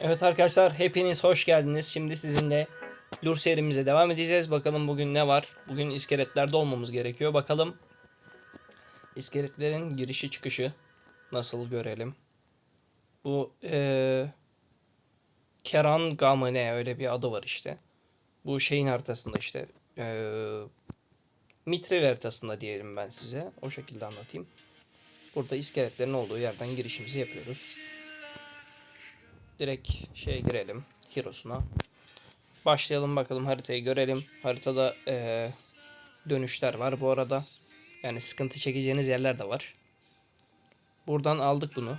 Evet arkadaşlar hepiniz hoş geldiniz. Şimdi sizinle Lur serimize devam edeceğiz. Bakalım bugün ne var? Bugün iskeletlerde olmamız gerekiyor. Bakalım iskeletlerin girişi çıkışı nasıl görelim. Bu eee Keranga mı ne öyle bir adı var işte. Bu şeyin haritasında işte eee Mitril haritasında diyelim ben size. O şekilde anlatayım. Burada iskeletlerin olduğu yerden girişimizi yapıyoruz. Direkt şeye girelim. Hero'suna. Başlayalım bakalım haritayı görelim. Haritada eee, dönüşler var bu arada. Yani sıkıntı çekeceğiniz yerler de var. Buradan aldık bunu.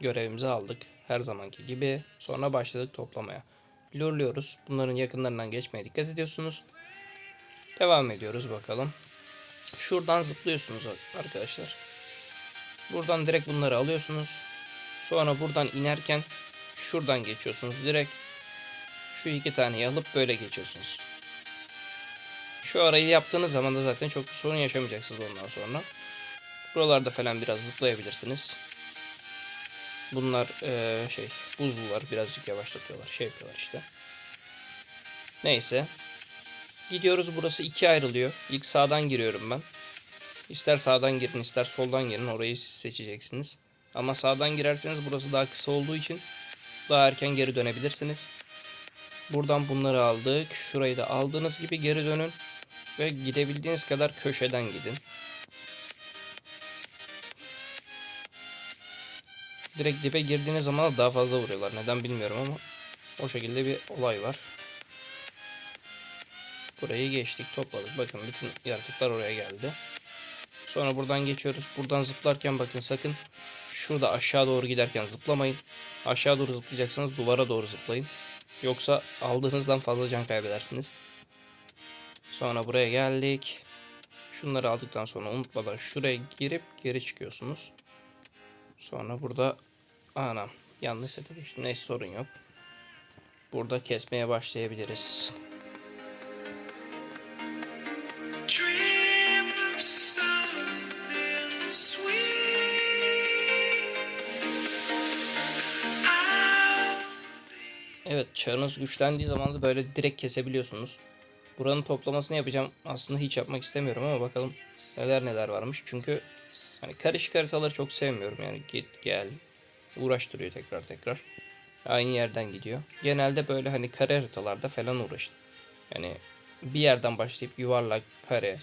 Görevimizi aldık. Her zamanki gibi. Sonra başladık toplamaya. Lurluyoruz. Bunların yakınlarından geçmeye dikkat ediyorsunuz. Devam ediyoruz bakalım. Şuradan zıplıyorsunuz arkadaşlar. Buradan direkt bunları alıyorsunuz. Sonra buradan inerken şuradan geçiyorsunuz direkt. Şu iki taneyi alıp böyle geçiyorsunuz. Şu arayı yaptığınız zaman da zaten çok bir sorun yaşamayacaksınız ondan sonra. Buralarda falan biraz zıplayabilirsiniz. Bunlar eee, şey buzlular birazcık yavaşlatıyorlar şey yapıyorlar işte. Neyse. Gidiyoruz burası ikiye ayrılıyor. İlk sağdan giriyorum ben. İster sağdan girin ister soldan girin orayı siz seçeceksiniz. Ama sağdan girerseniz burası daha kısa olduğu için daha erken geri dönebilirsiniz. Buradan bunları aldık. Şurayı da aldığınız gibi geri dönün. Ve gidebildiğiniz kadar köşeden gidin. Direkt dibe girdiğiniz zaman da daha fazla vuruyorlar. Neden bilmiyorum ama o şekilde bir olay var. Burayı geçtik topladık. Bakın bütün yaratıklar oraya geldi. Sonra buradan geçiyoruz. Buradan zıplarken bakın sakın şurada aşağı doğru giderken zıplamayın. Aşağı doğru zıplayacaksanız duvara doğru zıplayın. Yoksa aldığınızdan fazla can kaybedersiniz. Sonra buraya geldik. Şunları aldıktan sonra unutmadan şuraya girip geri çıkıyorsunuz. Sonra burada anam yanlış seçtim. Neyse sorun yok. Burada kesmeye başlayabiliriz. Evet çarınız güçlendiği zaman da böyle direkt kesebiliyorsunuz. Buranın toplamasını yapacağım. Aslında hiç yapmak istemiyorum ama bakalım neler neler varmış. Çünkü hani karışık haritaları çok sevmiyorum. Yani git gel uğraştırıyor tekrar tekrar. Aynı yerden gidiyor. Genelde böyle hani kare haritalarda falan uğraşın. Yani bir yerden başlayıp yuvarlak, kare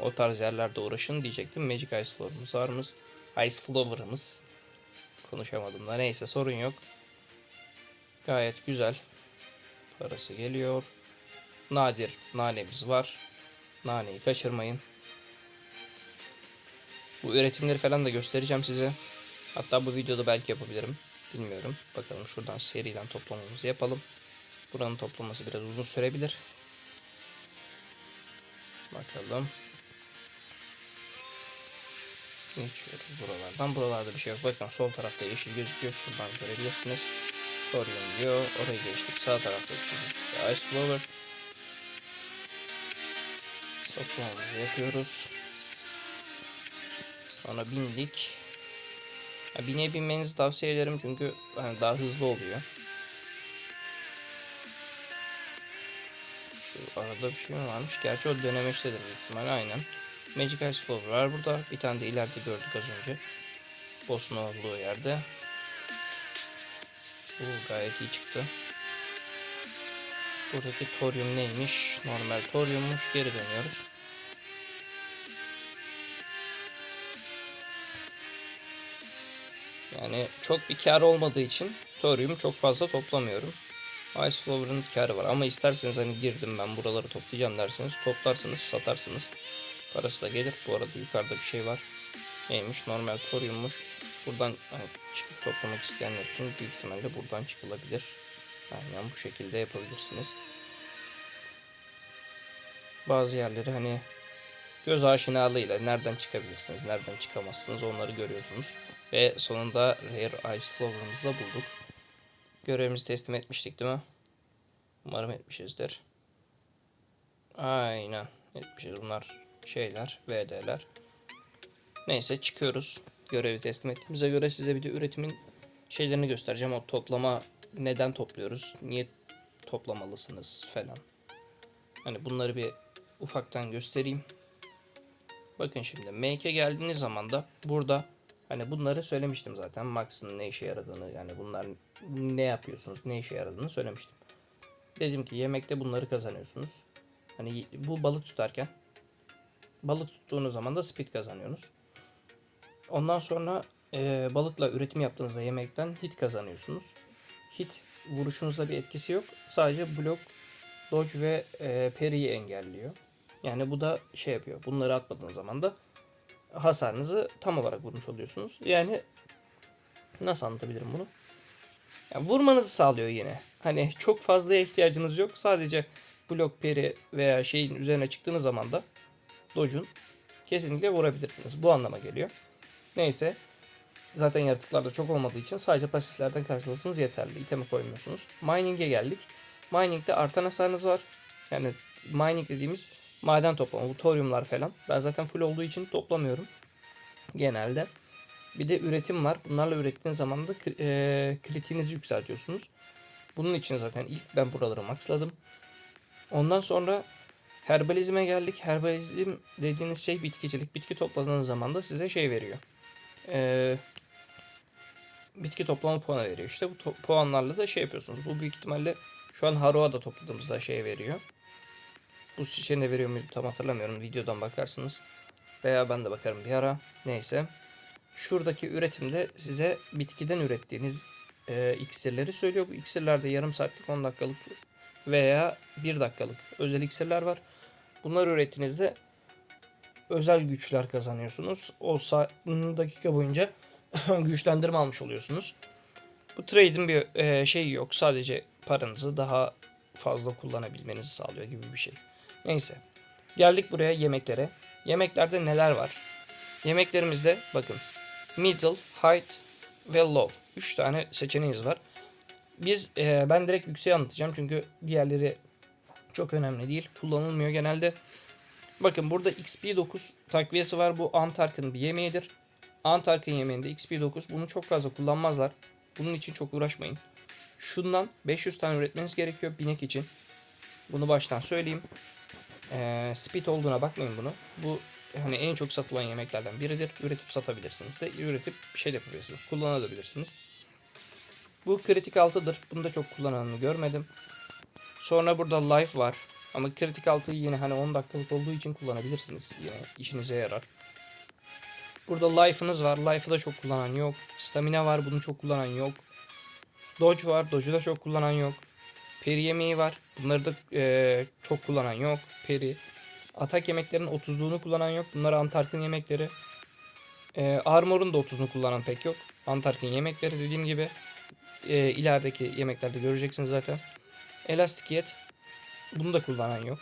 o tarz yerlerde uğraşın diyecektim. Magic Ice Flower'ımız varımız. Ice Flower'ımız. Konuşamadım da neyse sorun yok. Gayet güzel. Parası geliyor. Nadir nanemiz var. Naneyi kaçırmayın. Bu üretimleri falan da göstereceğim size. Hatta bu videoda belki yapabilirim. Bilmiyorum. Bakalım şuradan seriden toplamamızı yapalım. Buranın toplaması biraz uzun sürebilir. Bakalım. Geçiyoruz buralardan. Buralarda bir şey yok. Bakın sol tarafta yeşil gözüküyor. Şuradan görebilirsiniz. Torium diyor. Orayı geçtik. Sağ tarafta bir şey. Ice Flower. Toplamamızı yapıyoruz. Sonra bindik. Ya bineye binmenizi tavsiye ederim çünkü hani daha hızlı oluyor. Şu arada bir şey mi varmış? Gerçi o dönemeçtedir büyük aynen. Magic Ice Flower var burada. Bir tane de ileride gördük az önce. Boss'un olduğu yerde. Bu gayet iyi çıktı. Buradaki toryum neymiş? Normal toryummuş. Geri dönüyoruz. Yani çok bir kar olmadığı için toryum çok fazla toplamıyorum. Ice Flower'ın karı var ama isterseniz hani girdim ben buraları toplayacağım derseniz toplarsınız satarsınız. Parası da gelir. Bu arada yukarıda bir şey var. Neymiş? Normal toryummuş. Buradan çıkıp toplamak isteyenler için büyük ihtimalle buradan çıkılabilir. Aynen bu şekilde yapabilirsiniz. Bazı yerleri hani göz aşinalığıyla nereden çıkabilirsiniz, nereden çıkamazsınız onları görüyorsunuz. Ve sonunda Rare Ice Flower'ımızı da bulduk. Görevimizi teslim etmiştik değil mi? Umarım etmişizdir. Aynen etmişiz bunlar şeyler, VD'ler. Neyse çıkıyoruz. Görevi teslim ettiğimize göre size bir de üretimin şeylerini göstereceğim. O toplama neden topluyoruz? Niye toplamalısınız falan. Hani bunları bir ufaktan göstereyim. Bakın şimdi make geldiğiniz zaman da burada hani bunları söylemiştim zaten. Max'ın ne işe yaradığını yani bunlar ne yapıyorsunuz, ne işe yaradığını söylemiştim. Dedim ki yemekte bunları kazanıyorsunuz. Hani bu balık tutarken balık tuttuğunuz zaman da speed kazanıyorsunuz. Ondan sonra e, balıkla üretim yaptığınızda yemekten hit kazanıyorsunuz. Hit vuruşunuzda bir etkisi yok. Sadece blok, dodge ve e, parry'i engelliyor. Yani bu da şey yapıyor. Bunları atmadığınız zaman da hasarınızı tam olarak vurmuş oluyorsunuz. Yani nasıl anlatabilirim bunu? Yani vurmanızı sağlıyor yine. Hani çok fazla ihtiyacınız yok. Sadece blok peri veya şeyin üzerine çıktığınız zaman da dodge'un kesinlikle vurabilirsiniz. Bu anlama geliyor. Neyse. Zaten yaratıklarda çok olmadığı için sadece pasiflerden karşılasanız yeterli. İtemi koymuyorsunuz. Mining'e geldik. Mining'de artan hasarınız var. Yani mining dediğimiz maden toplama, bu toryumlar falan. Ben zaten full olduğu için toplamıyorum. Genelde. Bir de üretim var. Bunlarla ürettiğiniz zaman da kritiğinizi yükseltiyorsunuz. Bunun için zaten ilk ben buraları maxladım. Ondan sonra herbalizme geldik. Herbalizm dediğiniz şey bitkicilik. Bitki topladığınız zaman da size şey veriyor. Eee, bitki toplama puanı veriyor. İşte bu puanlarla da şey yapıyorsunuz. Bu büyük ihtimalle şu an Haroa topladığımızda şey veriyor. Bu çiçeğini de veriyor muydu tam hatırlamıyorum. Videodan bakarsınız. Veya ben de bakarım bir ara. Neyse. Şuradaki üretimde size bitkiden ürettiğiniz e, iksirleri söylüyor. Bu iksirlerde yarım saatlik 10 dakikalık veya 1 dakikalık özel iksirler var. Bunları ürettiğinizde özel güçler kazanıyorsunuz. O saat dakika boyunca güçlendirme almış oluyorsunuz. Bu trade'in bir e, şeyi yok. Sadece paranızı daha fazla kullanabilmenizi sağlıyor gibi bir şey. Neyse. Geldik buraya yemeklere. Yemeklerde neler var? Yemeklerimizde bakın. Middle, High ve Low. 3 tane seçeneğiniz var. Biz e, ben direkt yükseği anlatacağım çünkü diğerleri çok önemli değil. Kullanılmıyor genelde. Bakın burada XP9 takviyesi var. Bu Antark'ın bir yemeğidir. Antark'ın yemeğinde XP9 bunu çok fazla kullanmazlar. Bunun için çok uğraşmayın. Şundan 500 tane üretmeniz gerekiyor binek için. Bunu baştan söyleyeyim. Ee, speed olduğuna bakmayın bunu. Bu hani en çok satılan yemeklerden biridir. Üretip satabilirsiniz de üretip bir şey de yapabilirsiniz. Kullanabilirsiniz. Bu kritik 6'dır. Bunu da çok kullananını görmedim. Sonra burada life var. Ama kritik 6'yı yine hani 10 dakikalık olduğu için kullanabilirsiniz. Yine işinize yarar. Burada life'ınız var. Life'ı da çok kullanan yok. Stamina var. Bunu çok kullanan yok. Dodge var. Dodge'u da çok kullanan yok. Peri yemeği var. Bunları da eee, çok kullanan yok. Peri. Atak yemeklerinin 30'luğunu kullanan yok. Bunlar Antark'ın yemekleri. Eee Armor'un da 30'unu kullanan pek yok. Antark'ın yemekleri dediğim gibi. Eee ilerideki yemeklerde göreceksiniz zaten. Elastik yet. Bunu da kullanan yok.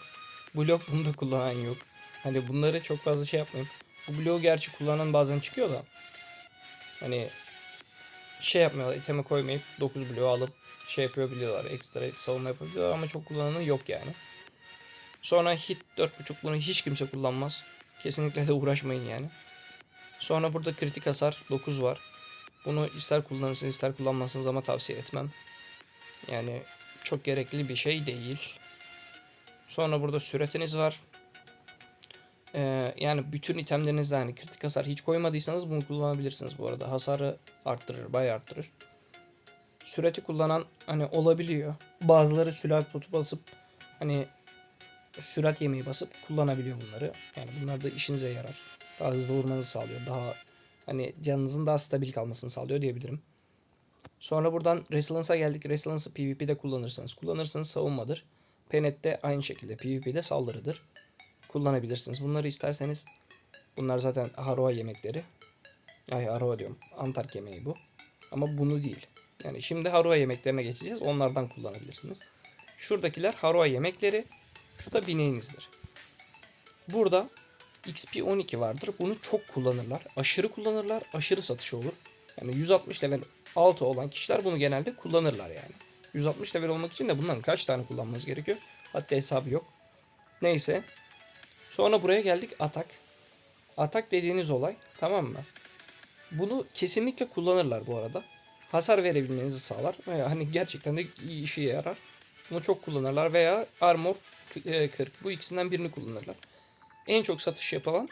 Blok bunu da kullanan yok. Hani bunları çok fazla şey yapmayın. Bu bloğu gerçi kullanan bazen çıkıyor da. Hani şey yapmıyorlar. iteme koymayıp 9 bloğu alıp şey yapabiliyorlar. Ekstra savunma yapabiliyorlar ama çok kullananı yok yani. Sonra hit 4.5 bunu hiç kimse kullanmaz. Kesinlikle de uğraşmayın yani. Sonra burada kritik hasar 9 var. Bunu ister kullanırsınız ister kullanmazsınız ama tavsiye etmem. Yani çok gerekli bir şey değil. Sonra burada süretiniz var. Ee, yani bütün itemlerinizde hani kritik hasar hiç koymadıysanız bunu kullanabilirsiniz bu arada. Hasarı arttırır, bayağı arttırır. Süreti kullanan hani olabiliyor. Bazıları sürat potu basıp hani sürat yemeği basıp kullanabiliyor bunları. Yani bunlar da işinize yarar. Daha hızlı vurmanızı sağlıyor. Daha hani canınızın daha stabil kalmasını sağlıyor diyebilirim. Sonra buradan Resilience'a geldik. Resilience'ı PvP'de kullanırsanız kullanırsanız savunmadır. Penet'te aynı şekilde PvP'de saldırıdır. Kullanabilirsiniz. Bunları isterseniz bunlar zaten Haroa yemekleri. Ay Haroa diyorum. Antark yemeği bu. Ama bunu değil. Yani şimdi Haroa yemeklerine geçeceğiz. Onlardan kullanabilirsiniz. Şuradakiler Haroa yemekleri. Şu da bineğinizdir. Burada XP12 vardır. Bunu çok kullanırlar. Aşırı kullanırlar. Aşırı satışı olur. Yani 160 level altı olan kişiler bunu genelde kullanırlar yani. 160 level olmak için de bundan kaç tane kullanmanız gerekiyor? Hatta hesabı yok. Neyse. Sonra buraya geldik atak. Atak dediğiniz olay tamam mı? Bunu kesinlikle kullanırlar bu arada. hasar verebilmenizi sağlar. Veya hani gerçekten de iyi işe yarar. Bunu çok kullanırlar veya Armor k- e, 40. Bu ikisinden birini kullanırlar. En çok satış yapılan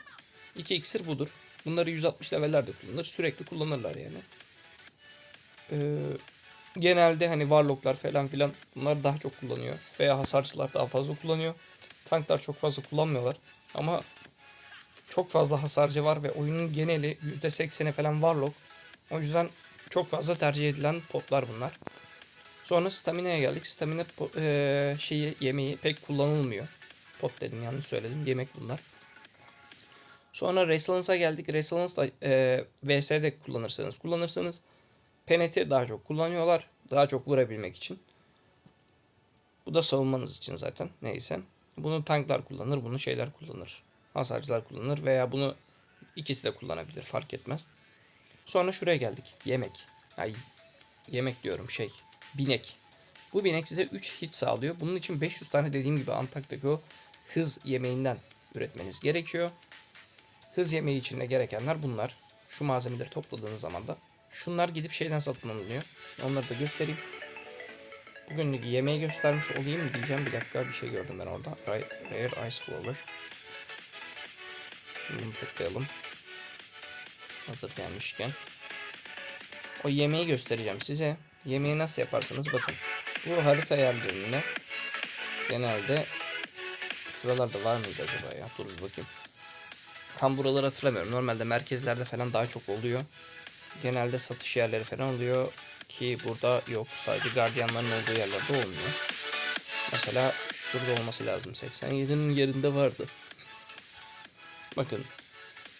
iki iksir budur. Bunları 160 levellerde kullanılır. Sürekli kullanırlar yani. Ee, genelde hani Warlock'lar falan filan bunlar daha çok kullanıyor. Veya hasarcılar daha fazla kullanıyor. Tanklar çok fazla kullanmıyorlar. Ama çok fazla hasarcı var ve oyunun geneli %80'i falan Warlock. O yüzden çok fazla tercih edilen potlar bunlar. Sonra stamina'ya geldik. Stamina eee, şeyi yemeği pek kullanılmıyor. Pot dedim yanlış söyledim. Yemek bunlar. Sonra Resilience'a geldik. Resilience da eee VS'de kullanırsanız kullanırsınız. Penet'i daha çok kullanıyorlar. Daha çok vurabilmek için. Bu da savunmanız için zaten. Neyse. Bunu tanklar kullanır. Bunu şeyler kullanır. Hasarcılar kullanır. Veya bunu ikisi de kullanabilir. Fark etmez. Sonra şuraya geldik. Yemek. Ay yemek diyorum şey. Binek. Bu binek size 3 hit sağlıyor. Bunun için 500 tane dediğim gibi Antak'taki o hız yemeğinden üretmeniz gerekiyor. Hız yemeği için de gerekenler bunlar. Şu malzemeleri topladığınız zaman da şunlar gidip şeyden satın alınıyor. Onları da göstereyim. Bugünlük yemeği göstermiş olayım diyeceğim. Bir dakika bir şey gördüm ben orada. Ra- Rare Ice Flower. Bunu toplayalım. Hazır gelmişken. O yemeği göstereceğim size. Yemeği nasıl yaparsınız bakın. Bu harita yerlerinde genelde şuralarda var mıydı acaba ya? Dur bir bakayım. Kamburaları hatırlamıyorum. Normalde merkezlerde falan daha çok oluyor. Genelde satış yerleri falan oluyor ki burada yok. Sadece gardiyanların olduğu yerlerde olmuyor. Mesela şurada olması lazım. 87'nin yerinde vardı. Bakın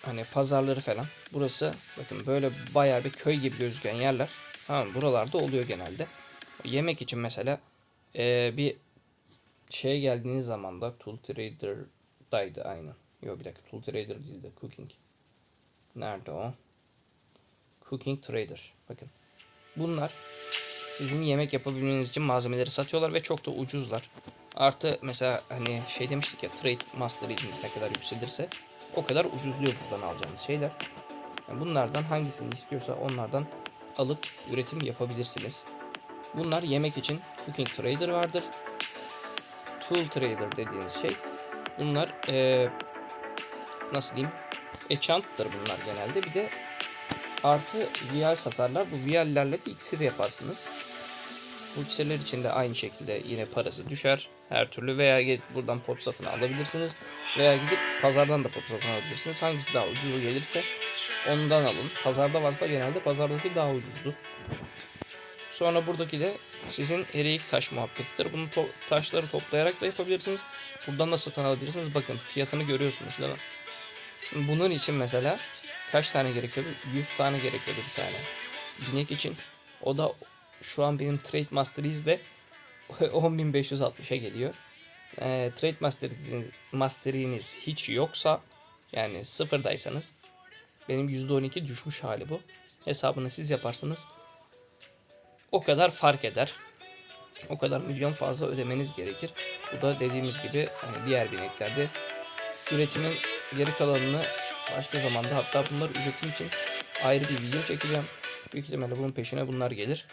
hani pazarları falan. Burası bakın böyle bayağı bir köy gibi gözüken yerler. Tamam buralarda oluyor genelde. Yemek için mesela eee, bir şeye geldiğiniz zaman da Tool Trader'daydı aynen. Yok bir dakika Tool Trader değil de Cooking. Nerede o? Cooking Trader. Bakın. Bunlar sizin yemek yapabilmeniz için malzemeleri satıyorlar ve çok da ucuzlar. Artı mesela hani şey demiştik ya trade master rate'iniz ne kadar yükselirse o kadar ucuzluyor buradan alacağınız şeyler. Yani bunlardan hangisini istiyorsa onlardan alıp üretim yapabilirsiniz. Bunlar yemek için Cooking Trader vardır. Tool Trader dediğiniz şey. Bunlar eee, nasıl diyeyim? Enchant'tır bunlar genelde. Bir de artı vial satarlar. Bu viallerle de iksir yaparsınız. Bu iksirler için de aynı şekilde yine parası düşer. Her türlü veya gidip buradan pot satın alabilirsiniz. Veya gidip pazardan da pot satın alabilirsiniz. Hangisi daha ucuz gelirse ondan alın. Pazarda varsa genelde pazardaki daha ucuzdur. Sonra buradaki de sizin eriyik taş muhabbetidir. Bunu to- taşları toplayarak da yapabilirsiniz. Buradan da satın alabilirsiniz. Bakın fiyatını görüyorsunuz değil mi? Şimdi Bunun için mesela kaç tane gerekiyordu? 100 tane gerekiyordu bir tane. Binek için. O da şu an benim Trade Master'ıyız de 10.560'a geliyor. Ee, Trade Master'iniz, Master'iniz hiç yoksa yani sıfırdaysanız benim %12 düşmüş hali bu. Hesabını siz yaparsınız. O kadar fark eder. O kadar milyon fazla ödemeniz gerekir. Bu da dediğimiz gibi hani diğer bineklerde üretimin geri kalanını başka zamanda hatta bunlar üretim için ayrı bir video çekeceğim. Büyük ihtimalle bunun peşine bunlar gelir.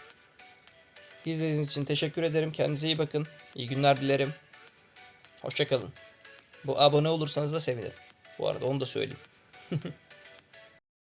İzlediğiniz için teşekkür ederim. Kendinize iyi bakın. İyi günler dilerim. Hoşçakalın. Bu abone olursanız da sevinirim. Bu arada onu da söyleyeyim.